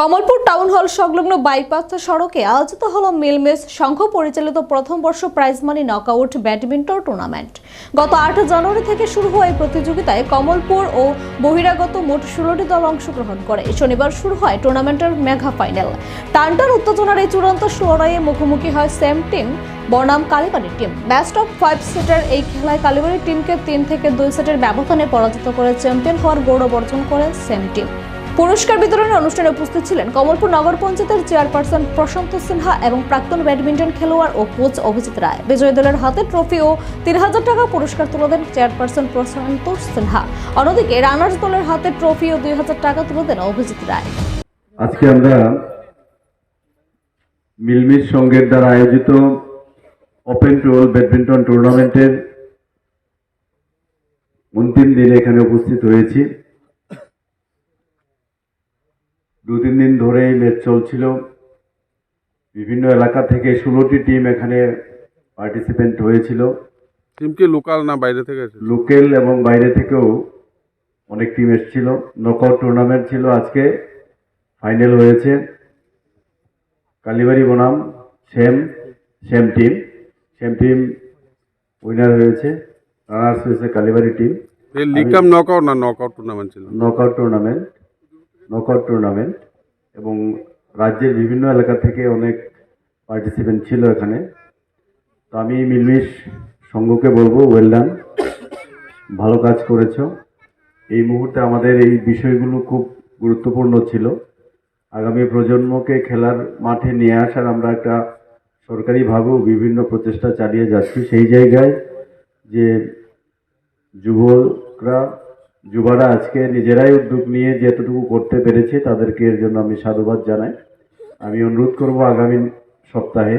Kamalpur town hall সংলগ্ন bypass সড়কে আয়োজিত হল মিলমেস সংঘ পরিচালিত প্রথম বর্ষ prize money knockout badminton tournament গত আট জানুয়ারি থেকে শুরু হওয়া এই প্রতিযোগিতায় কমলপুর ও বহিরাগত মোট ষোলোটি দল অংশগ্রহণ করে। শনিবার শুরু হয় টুর্নামেন্টের মেঘা ফাইনাল টানটার উত্তেজনার এই চূড়ান্ত লড়াইয়ে মুখোমুখি হয় সেম টিম বনাম Kalibari team best of five সেটের এই খেলায় কালীবাড়ি টিমকে তিন থেকে দুই সেটের ব্যবধানে পরাজিত করে চ্যাম্পিয়ন হওয়ার গৌরব অর্জন করে সেম টিম পুরস্কার বিতরণের অনুষ্ঠানে উপস্থিত ছিলেন কমলপুর নগর পঞ্চায়েতের চেয়ারপারসন প্রশান্ত সিনহা এবং প্রাক্তন ব্যাডমিন্টন খেলোয়াড় ও কোচ অভিজিৎ রায়। বিজয়ী দলের হাতে ট্রফি ও তিন হাজার টাকা পুরস্কার তুলে দেন চেয়ারপারসন প্রশান্ত সিনহা। অন্যদিকে রানার্স দলের হাতে ট্রফি ও দুই হাজার টাকা তুলে দেন অভিজিৎ রায়। আজকে আমরা মিলমিস সংঘের দ্বারা আয়োজিত ওপেন টুয়েল ব্যাডমিন্টন টুর্নামেন্টের অন্তিম দিনে এখানে উপস্থিত হয়েছি। দু তিন দিন ধরে এই ম্যাচ চলছিল। বিভিন্ন এলাকা থেকে ষোলোটি টিম এখানে পার্টিসিপেন্ট হয়েছিল। টিম কি লোকাল না বাইরে থেকে লোকাল এবং বাইরে থেকেও অনেক টিম এসেছিল। নকআউট টুর্নামেন্ট ছিল আজকে। ফাইনাল হয়েছে। কালীবাড়ি বনাম same same team same team winner হয়েছে। রানার্স হয়েছে Kalibari team league cum knockout না নকআউট টুর্নামেন্ট ছিল? নকআউট টুর্নামেন্ট নকআউট টুর্নামেন্ট এবং রাজ্যের বিভিন্ন এলাকা থেকে অনেক পার্টিসিপেন্ট ছিল এখানে। তো আমি মিলমিশ সংঘকে বলব ওয়েল ডান ভালো কাজ করেছ। এই মুহূর্তে আমাদের এই বিষয়গুলো খুব গুরুত্বপূর্ণ ছিল। আগামী প্রজন্মকে খেলার মাঠে নিয়ে আসার আমরা একটা সরকারিভাবেও বিভিন্ন প্রচেষ্টা চালিয়ে যাচ্ছি। সেই জায়গায় যে যুবকরা যুবারা আজকে নিজেরাই উদ্যোগ নিয়ে যেতটুকু করতে পেরেছে, তাদেরকে এর জন্য আমি সাধুবাদ জানাই। আমি অনুরোধ করব আগামী সপ্তাহে